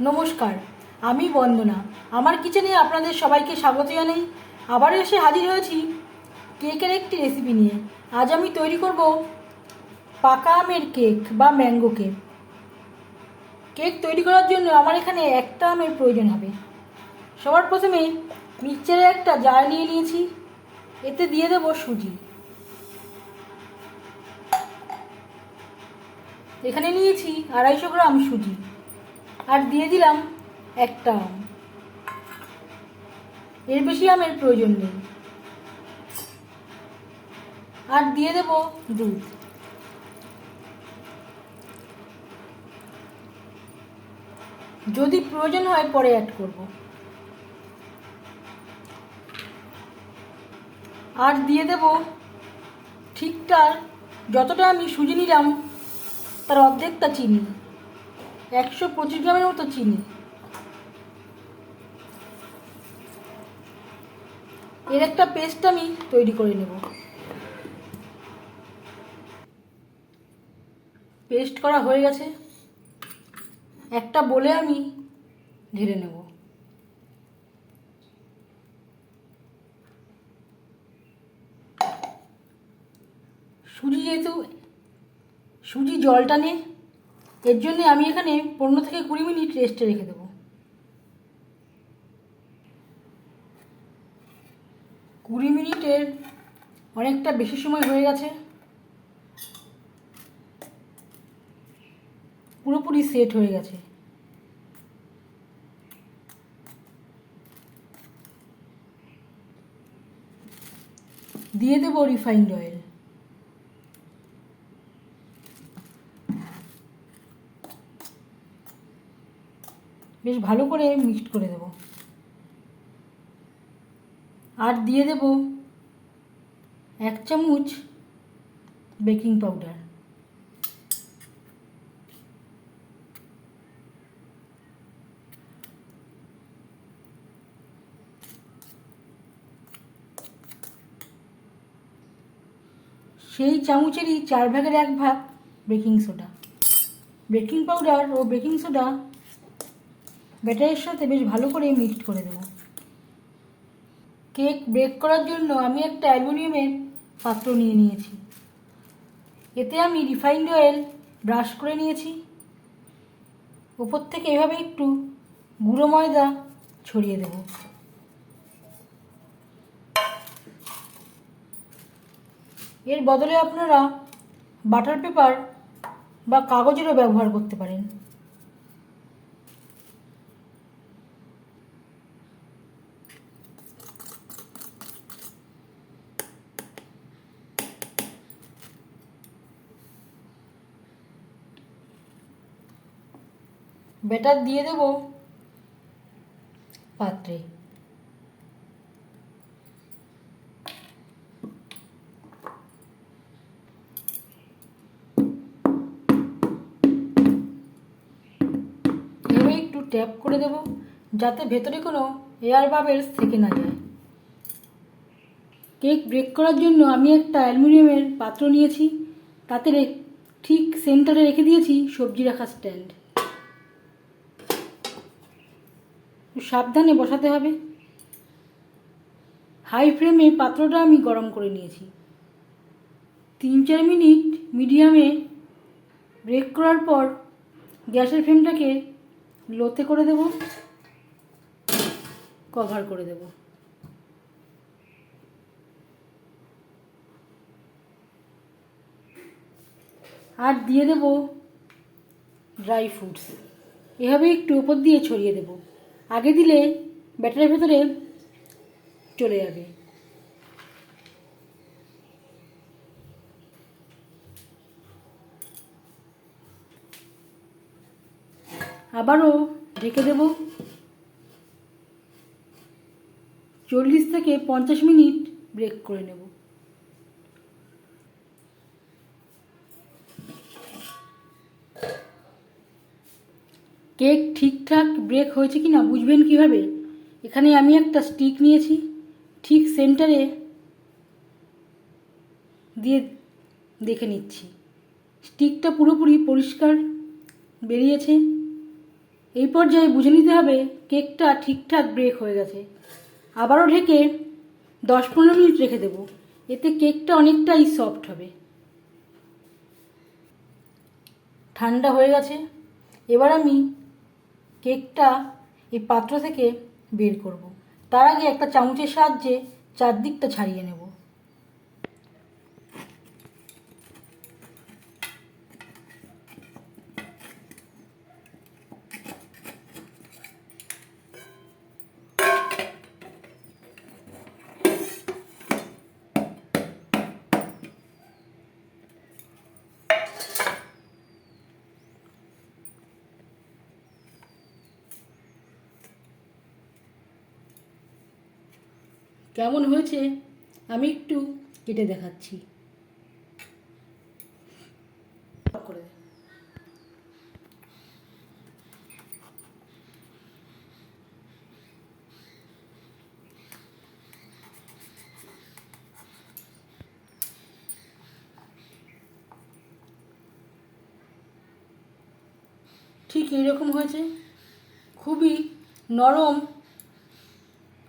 নমস্কার, আমি বন্দনা। আমার কিচেনে আপনাদের সবাইকে স্বাগত জানাই। আবারও এসে হাজির হয়েছি কেকের একটি রেসিপি নিয়ে। আজ আমি তৈরি করব পাকা আমের কেক বা ম্যাঙ্গো কেক কেক তৈরি করার জন্য আমার এখানে একটা আমের প্রয়োজন হবে। সবার প্রথমে মিক্সচারের একটা জার নিয়ে নিয়েছি। এতে দিয়ে দেবো সুজি। এখানে নিয়েছি আড়াইশো গ্রাম সুজি। আর দিয়ে দিলাম একটা আম। এর বেশি আমের প্রয়োজন নেই। আর দিয়ে দেব দুধ। যদি প্রয়োজন হয় পরে অ্যাড করব। আর দিয়ে দেব ঠিকঠাক যতটা আমি সুজি নিলাম, তার অর্ধেকটা চিনি। একশো পঁচিশ গ্রামের মতো চিনি। এর একটা পেস্ট আমি তৈরি করে নেব। পেস্ট করা হয়ে গেছে। একটা বলে আমি ঢেলে নেব। সুজি যেহেতু, সুজি জল টানে এর জন্য আমি এখানে পনেরো থেকে কুড়ি মিনিট রেস্টে রেখে দেবো। কুড়ি মিনিটের অনেকটা বেশি সময় হয়ে গেছে। পুরোপুরি সেট হয়ে গেছে। দিয়ে দেবো রিফাইন্ড অয়েল বেশ ভালো করে মিক্সড করে দেব। আর দিয়ে দেব এক চামচ বেকিং পাউডার সেই চামচেরই চার ভাগের এক ভাগ বেকিং সোডা বেকিং পাউডার ও বেকিং সোডা ব্যাটারের সাথে বেশ ভালো করে মিক্সড করে দেবো। কেক বেক করার জন্য আমি একটা অ্যালুমিনিয়ামের পাত্র নিয়ে নিয়েছি। এতে আমি রিফাইন্ড অয়েল ব্রাশ করে নিয়েছি। ওপর থেকে এভাবে একটু গুঁড়ো ময়দা ছড়িয়ে দেব। এর বদলে আপনারা বাটার পেপার বা কাগজেরও ব্যবহার করতে পারেন। ব্যাটার দিয়ে দেব। পাত্রে। এভাবে একটু ট্যাপ করে দেব, যাতে ভেতরে কোনো এয়ার বাবেলস থেকে না যায়। কেক ব্রেক করার জন্য আমি একটা অ্যালুমিনিয়ামের পাত্র নিয়েছি, তাতে ঠিক সেন্টারে রেখে দিয়েছি সবজি রাখার স্ট্যান্ড সাবধানে বসাতে হবে। হাই ফ্লেমে পাত্রটা আমি গরম করে নিয়েছি। তিন চার মিনিট মিডিয়ামে ব্রেক করার পর গ্যাসের ফ্লেমটাকে লোতে করে দেব, কভার করে দেব। আর দিয়ে দেব ড্রাই ফ্রুটস। এভাবে একটু উপর দিয়ে ছড়িয়ে দেব। আগে দিলে ব্যাটারের ভেতরে চলে যাবে। আবারও ঢেকে দেব। চল্লিশ থেকে পঞ্চাশ মিনিট ব্রেক করে নেব। কেক ঠিকঠাক ব্রেক হয়েছে কি না বুঝবেন কীভাবে? এখানে আমি একটা স্টিক নিয়েছি, ঠিক সেন্টারে দিয়ে দেখে নিচ্ছি। স্টিকটা পুরোপুরি পরিষ্কার বেরিয়েছে। এই পর্যায়ে বুঝে নিতে হবে কেকটা ঠিকঠাক ব্রেক হয়ে গেছে। আবারও ঢেকে দশ পনেরো মিনিট রেখে দেবো। এতে কেকটা অনেকটাই সফট হবে। ঠান্ডা হয়ে গেছে। এবার আমি কেকটা এই পাত্র থেকে বের করব। তার আগে একটা চামচের সাহায্যে চারদিকটা ছাড়িয়ে নেব কেমন হয়েছে? আমি একটু কেটে দেখাচ্ছি। ঠিক এইরকম হয়েছে। খুবই নরম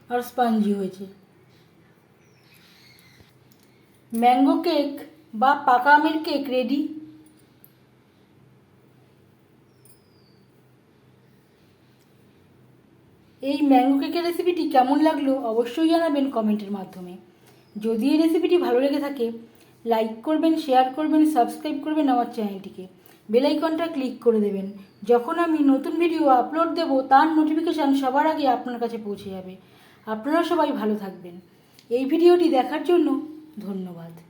আর স্পঞ্জি হয়েছে। ম্যাঙ্গো কেক বা পাকা আমের কেক রেডি এই ম্যাঙ্গো কেকের রেসিপিটি কেমন লাগল অবশ্যই জানাবেন কমেন্টের মাধ্যমে। যদি এই রেসিপিটি ভালো লেগে থাকে লাইক করবেন শেয়ার করবেন সাবস্ক্রাইব করবেন আমার চ্যানেলটিকে বেল আইকনটা ক্লিক করে দেবেন। যখন আমি নতুন ভিডিও আপলোড দেব, তার নোটিফিকেশান সবার আগে আপনার কাছে পৌঁছে যাবে। আপনারা সবাই ভালো থাকবেন। এই ভিডিওটি দেখার জন্য ধন্যবাদ।